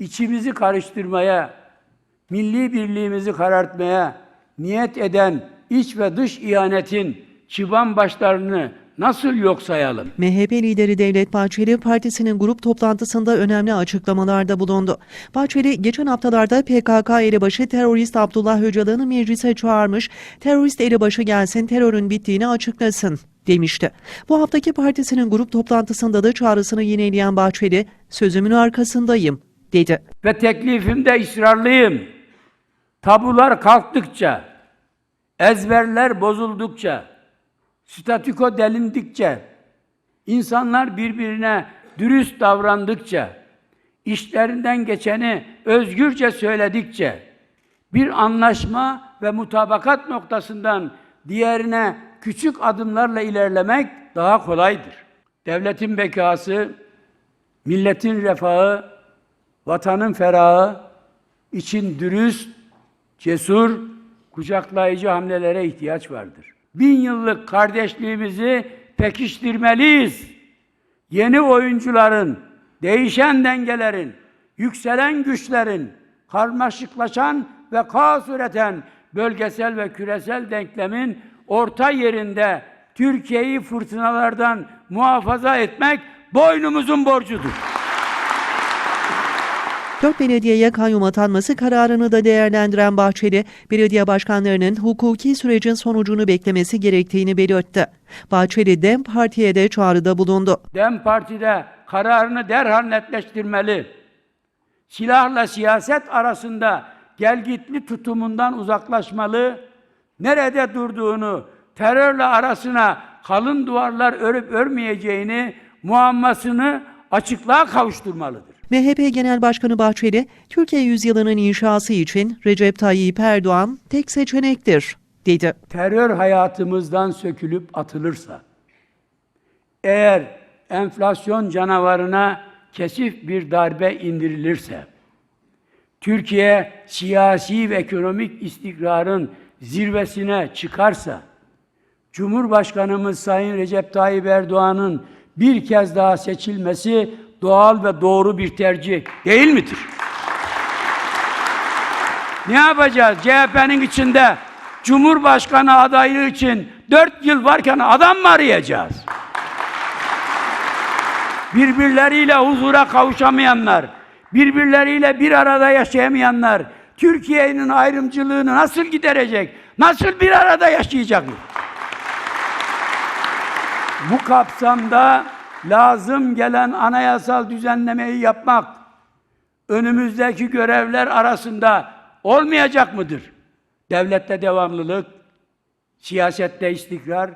içimizi karıştırmaya, milli birliğimizi karartmaya niyet eden iç ve dış ihanetin çıban başlarını nasıl yok sayalım? MHP lideri Devlet Bahçeli partisinin grup toplantısında önemli açıklamalarda bulundu. Bahçeli geçen haftalarda PKK elebaşı terörist Abdullah Öcalan'ı meclise çağırmış, terörist elebaşı gelsin terörün bittiğini açıklasın demişti. Bu haftaki partisinin grup toplantısında da çağrısını yineleyen Bahçeli, sözümün arkasındayım dedi. Ve teklifimde ısrarlıyım. Tabular kalktıkça, ezberler bozuldukça, statüko delindikçe, insanlar birbirine dürüst davrandıkça, işlerinden geçeni özgürce söyledikçe, bir anlaşma ve mutabakat noktasından diğerine küçük adımlarla ilerlemek daha kolaydır. Devletin bekası, milletin refahı, vatanın ferahı için dürüst, cesur, kucaklayıcı hamlelere ihtiyaç vardır. Bin yıllık kardeşliğimizi pekiştirmeliyiz. Yeni oyuncuların, değişen dengelerin, yükselen güçlerin, karmaşıklaşan ve kaos üreten bölgesel ve küresel denklemin orta yerinde Türkiye'yi fırtınalardan muhafaza etmek boynumuzun borcudur. Dört belediyeye kayyum atanması kararını da değerlendiren Bahçeli, belediye başkanlarının hukuki sürecin sonucunu beklemesi gerektiğini belirtti. Bahçeli, DEM Parti'ye de çağrıda bulundu. DEM Parti'de kararını derhal netleştirmeli. Silahla siyaset arasında gelgitli tutumundan uzaklaşmalı. Nerede durduğunu, terörle arasına kalın duvarlar örüp örmeyeceğini, muammasını açıklığa kavuşturmalıdır. MHP Genel Başkanı Bahçeli, Türkiye yüzyılının inşası için Recep Tayyip Erdoğan tek seçenektir, dedi. terör hayatımızdan sökülüp atılırsa, eğer enflasyon canavarına kesif bir darbe indirilirse, Türkiye siyasi ve ekonomik istikrarın zirvesine çıkarsa, Cumhurbaşkanımız Sayın Recep Tayyip Erdoğan'ın bir kez daha seçilmesi doğal ve doğru bir tercih değil midir? Ne yapacağız? CHP'nin içinde Cumhurbaşkanı adaylığı için dört yıl varken adam mı arayacağız? Birbirleriyle huzura kavuşamayanlar, birbirleriyle bir arada yaşayamayanlar, Türkiye'nin ayrımcılığını nasıl giderecek? Nasıl bir arada yaşayacaklar? Bu kapsamda lazım gelen anayasal düzenlemeyi yapmak önümüzdeki görevler arasında olmayacak mıdır? Devlette devamlılık, siyasette istikrar,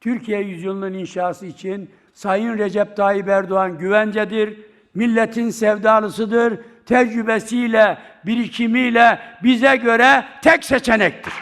Türkiye yüzyılının inşası için Sayın Recep Tayyip Erdoğan güvencedir, milletin sevdalısıdır, tecrübesiyle, birikimiyle bize göre tek seçenektir.